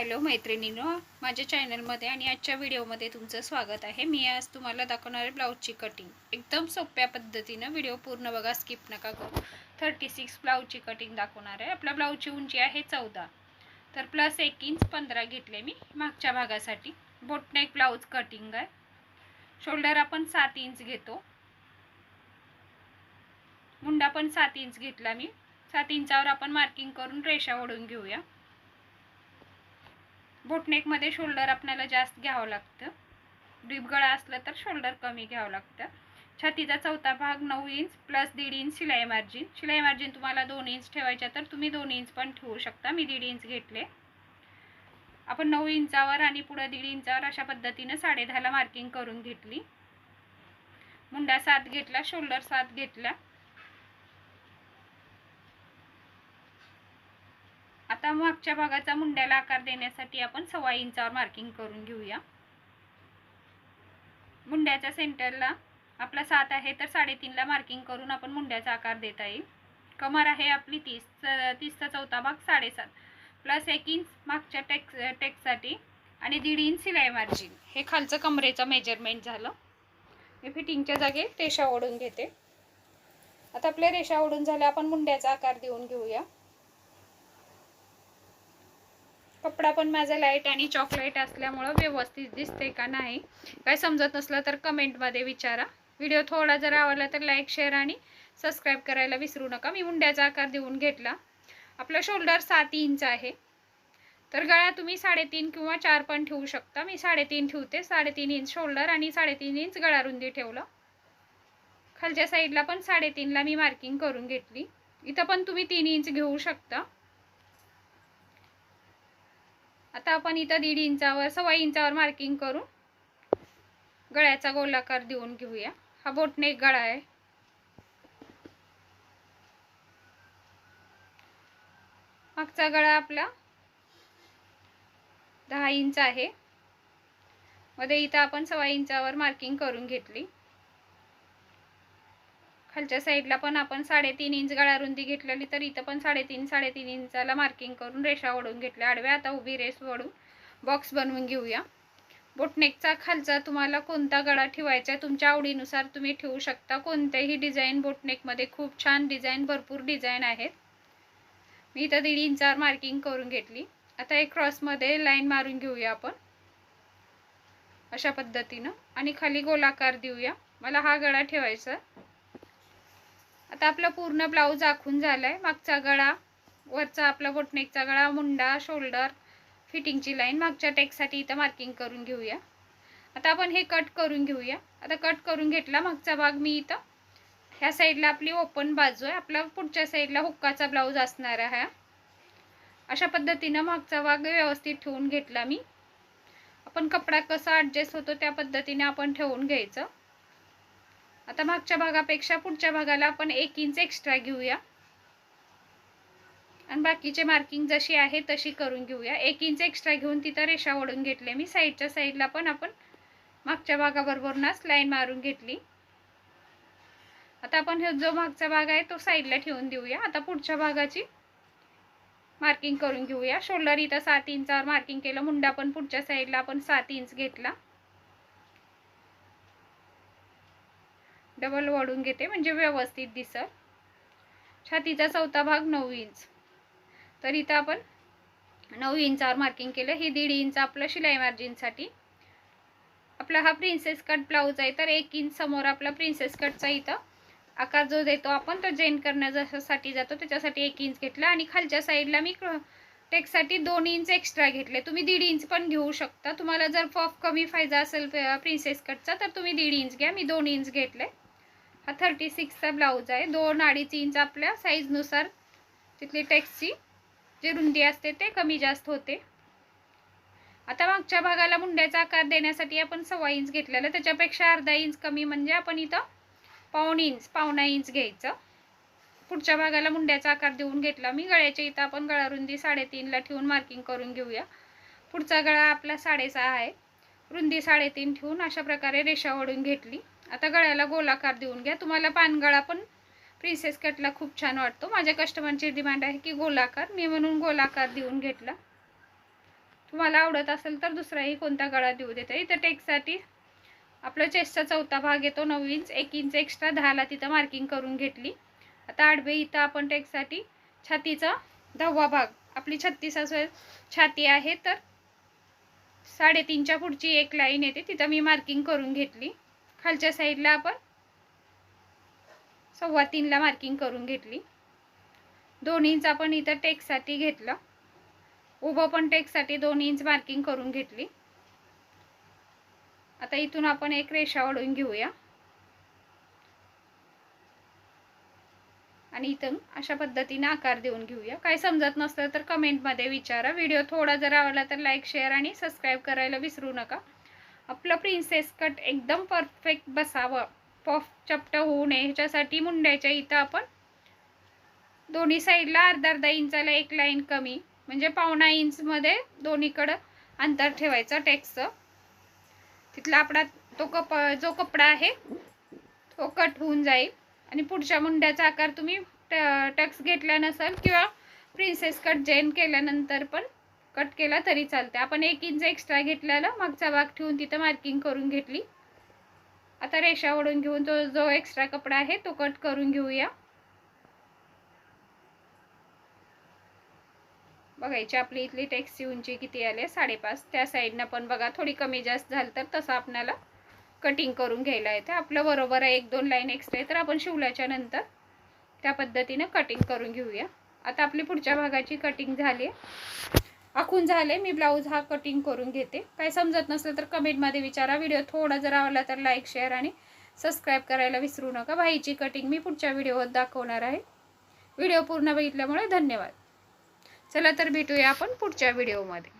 Hello मैत्रिणीनो माझ्या चॅनलमध्ये आणि आजच्या व्हिडिओमध्ये तुमचं स्वागत आहे. मी आज तुम्हाला दाखवणार आहे ब्लाऊजची कटिंग एकदम सोप्या पद्धतीनं व्हिडिओ पूर्ण बघा स्किप नका करू. थर्टी सिक्स ब्लाऊजची कटिंग दाखवणार आहे. आपल्या ब्लाऊजची उंची आहे चौदा. तर प्लस एक इंच पंधरा घेतले मी मागच्या भागासाठी. बोटनेक ब्लाऊज कटिंग आहे. शोल्डर आपण सात इंच घेतो. मुंडा पण सात इंच घेतला मी. सात इंचावर आपण मार्किंग करून रेषा ओढून घेऊया. बोटनेकमध्ये शोल्डर आपल्याला जास्त घ्यावं लागतं. डीप गळा असलं तर शोल्डर कमी घ्यावं लागतं. छातीचा चौथा भाग नऊ इंच प्लस दीड इंच शिलाई मार्जिन. शिलाई मार्जिन तुम्हाला दोन इंच ठेवायच्या तर तुम्ही दोन इंच पण ठेवू शकता. मी दीड इंच घेतले. आपण नऊ इंचावर आणि पुढं दीड इंचावर अशा पद्धतीनं साडे दहाला मार्किंग करून घेतली. मुंडा सात घेतला शोल्डर सात घेतला. आता मागच्या भागाचा मुंड्याला आकार देण्यासाठी आपण सव्वा इंचावर मार्किंग करून घेऊया. मुंड्याच्या सेंटरला आपला सात आहे तर साडेतीनला मार्किंग करून आपण मुंड्याचा आकार देता येईल. कमर आहे आपली तीस तीसचा चौथा भाग साडेसात. प्लस एक इंच मागच्या टेक्स टेक्ससाठी आणि दीड इंच सिलाई मार्जिन हे खालचं कमरेचं मेजरमेंट झालं. मी फिटिंगच्या जागे रेषा ओढून घेते. आता आपल्या रेषा ओढून झाल्या आपण मुंड्याचा आकार देऊन घेऊया. कपडा पण माझा लाइट आणि चॉकलेट असल्यामुळं व्यवस्थित दिसते का नाही? काय समजत नसलं तर कमेंटमध्ये विचारा. व्हिडिओ थोडा जर आवडला तर लाईक शेअर आणि सबस्क्राईब करायला विसरू नका. मी मुंड्याचा आकार देऊन घेतला. आपलं शोल्डर सात इंच आहे. तर गळा तुम्ही साडेतीन किंवा चार पण ठेवू शकता. मी साडेतीन ठेवते. साडेतीन इंच शोल्डर आणि साडेतीन इंच गळा रुंदी ठेवलं. खालच्या साईडला पण साडेतीनला मी मार्किंग करून घेतली. इथं पण तुम्ही तीन इंच घेऊ शकता. आता आपण इथं दीड इंचावर सव्वा इंचावर मार्किंग करून गळ्याचा गोलाकार देऊन घेऊया. हा बोटनेक गळा आहे. मागचा गळा आपला दहा इंच आहे. मध्ये इथं आपण सव्वा इंचावर मार्किंग करून घेतली. खालच्या साईडला पण आपण साडेतीन इंच गळा रुंदी घेतलेली तर इथं पण साडेतीन साडेतीन इंचाला मार्किंग करून रेषा ओढून घेतल्या. आडव्या आता उभी रेस ओढून बॉक्स बनवून घेऊया. बोटनेकचा खालचा तुम्हाला कोणता गळा ठेवायचा तुमच्या आवडीनुसार तुम्ही ठेवू शकता. कोणत्याही डिझाईन बोटनेकमध्ये खूप छान डिझाईन भरपूर डिझाईन आहेत. मी इथं दीड इंचावर मार्किंग करून घेतली. आता एक क्रॉसमध्ये लाईन मारून घेऊया आपण. अशा पद्धतीनं. आणि खाली गोलाकार देऊया. मला हा गळा ठेवायचा आता आपला पूर्ण ब्लाऊज आखून झालाय. मागचा गळा वरचा आपला बोटनेकचा गळा मुंडा शोल्डर फिटिंगची लाईन मागच्या टेकसाठी इथं मार्किंग करून घेऊया. आता आपण हे कट करून घेऊया. आता कट करून घेतला मागचा भाग मी इथं. ह्या साईडला आपली ओपन बाजू आहे. आपला पुढच्या साईडला हुक्काचा ब्लाऊज असणार आहे. अशा पद्धतीनं मागचा भाग व्यवस्थित ठेवून घेतला मी. आपण कपडा कसा ॲडजस्ट होतो त्या पद्धतीने आपण ठेवून घ्यायचं. आता मागच्या भागापेक्षा पुढच्या भागाला आपण एक इंच एक्स्ट्रा घेऊया. आणि बाकीचे मार्किंग जशी आहे तशी करून घेऊया. एक इंच एक्स्ट्रा घेऊन तिथं रेषा ओढून घेतले. मी साईडच्या साईडला पण आपण मागच्या भागाबरोबरनाच लाईन मारून घेतली. आता आपण हे जो मागचा भाग आहे तो साईडला ठेवून देऊया. आता पुढच्या भागाची मार्किंग करून घेऊया. शोल्डर इथं सात इंचावर मार्किंग केलं. मुंडा पण पुढच्या साईडला आपण सात इंच घेतला. डबल वाढून घेते म्हणजे व्यवस्थित दिसल. छातीचा चौथा भाग नऊ इंच. तर इथं आपण नऊ इंचावर मार्किंग केलं. ही दीड इंच आपलं शिलाई मार्जिनसाठी आपला हा प्रिन्सेस कट ब्लाऊज आहे तर एक इंच समोर आपला प्रिन्सेस कटचा इथं आकार जो देतो आपण तो जेन करण्यासाठी जातो. त्याच्यासाठी एक इंच घेतला. आणि खालच्या साईडला मी टेकसाठी दोन इंच एक्स्ट्रा घेतले. तुम्ही दीड इंच पण घेऊ शकता. तुम्हाला जर पफ कमी फायदा असेल प्रिन्सेस कटचा तर तुम्ही दीड इंच घ्या. मी दोन इंच घेतले. हा थर्टी सिक्सचा ब्लाऊज आहे. दोन अडीच इंच आपल्या साईजनुसार तिथली टेक्सची जी रुंदी असते ते कमी जास्त होते. आता मागच्या भागाला मुंड्याचा आकार देण्यासाठी आपण सव्वा इंच घेतलेला. त्याच्यापेक्षा अर्धा इंच कमी म्हणजे आपण इथं पाऊण इंच पावणा इंच घ्यायचं. पुढच्या भागाला मुंड्याचा आकार देऊन घेतला. मी गळ्याच्या इथं आपण गळा रुंदी साडेतीनला ठेवून मार्किंग करून घेऊया. पुढचा गळा आपला साडेसहा आहे. रुंदी साडेतीन ठेवून अशा प्रकारे रेषा ओढून घेतली. आता गळ्याला गोलाकार देऊन घ्या. तुम्हाला पानगळा पण प्रिन्सेस कटला खूप छान वाटतो. माझ्या कस्टमरची डिमांड आहे की गोलाकार. मी म्हणून गोलाकार देऊन घेतला. तुम्हाला आवडत असेल तर दुसराही कोणता गळा देऊ देते. इथं टेकसाठी आपलं चेस्टचा चौथा भाग येतो. नऊ इंच एक इंच एक्स्ट्रा दहाला तिथं मार्किंग करून घेतली. आता आडवे इथं आपण टेकसाठी छातीचा दहावा भाग. आपली छत्तीस असं छाती आहे तर साडेतीनच्या पुढची एक लाईन येते. तिथं मी मार्किंग करून घेतली. खालच्या साईडला आपण सव्वा तीनला मार्किंग करून घेतली. दोन इंच आपण इथं टेकसाठी घेतलं. उभं पण टेकसाठी दोन इंच मार्किंग करून घेतली. आता इथून आपण एक रेषा ओढून घेऊया. आणि इथून अशा पद्धतीने आकार देऊन घेऊया. काय समजत नसलं तर कमेंटमध्ये विचारा. व्हिडिओ थोडा जर आवडला तर लाईक शेअर आणि सबस्क्राईब करायला विसरू नका. आपलं प्रिन्सेस कट एकदम परफेक्ट बसावं. पफ चपट होऊ नये. ह्याच्यासाठी मुंड्याच्या इथं आपण दोन्ही साईडला अर्धा अर्धा इंचाला एक लाईन कमी म्हणजे पावणा इंचमध्ये दोन्हीकडं अंतर ठेवायचं टेक्सचं तिथला आपला तो कप जो कपडा आहे तो कट होऊन जाईल. आणि पुढच्या मुंड्याचा आकार तुम्ही ट टक्स घेतला नसाल किंवा प्रिन्सेस कट जेन केल्यानंतर पण कट केला तरी चालते आपण एक इंच एक्स्ट्रा घेतल्याला मागचा भाग ठेवून तिथं मार्किंग करून घेतली. आता रेषा ओढून घेऊन तो जो एक्स्ट्रा कपडा आहे तो कट करून घेऊया. बघायची आपली इथली टेक्सची उंची किती आली साडेपाच. त्या साईडनं पण बघा थोडी कमी जास्त झाली तर तसं आपल्याला कटिंग करून घ्यायला येते. आपलं बरोबर आहे एक दोन लाईन एक्स्ट्रा आहे तर आपण शिवल्याच्या नंतर त्या पद्धतीनं कटिंग करून घेऊया. आता आपली पुढच्या भागाची कटिंग झाली आहे. आखून झाले मी ब्लाऊज हा कटिंग करून घेते. काय समजत नसलं तर कमेंटमध्ये विचारा. व्हिडिओ थोडा जर आवडला तर लाईक शेअर आणि सबस्क्राईब करायला विसरू नका. भाईची कटिंग मी पुढच्या व्हिडिओवर दाखवणार आहे. व्हिडिओ पूर्ण बघितल्यामुळे धन्यवाद. चला तर भेटूया आपण पुढच्या व्हिडिओमध्ये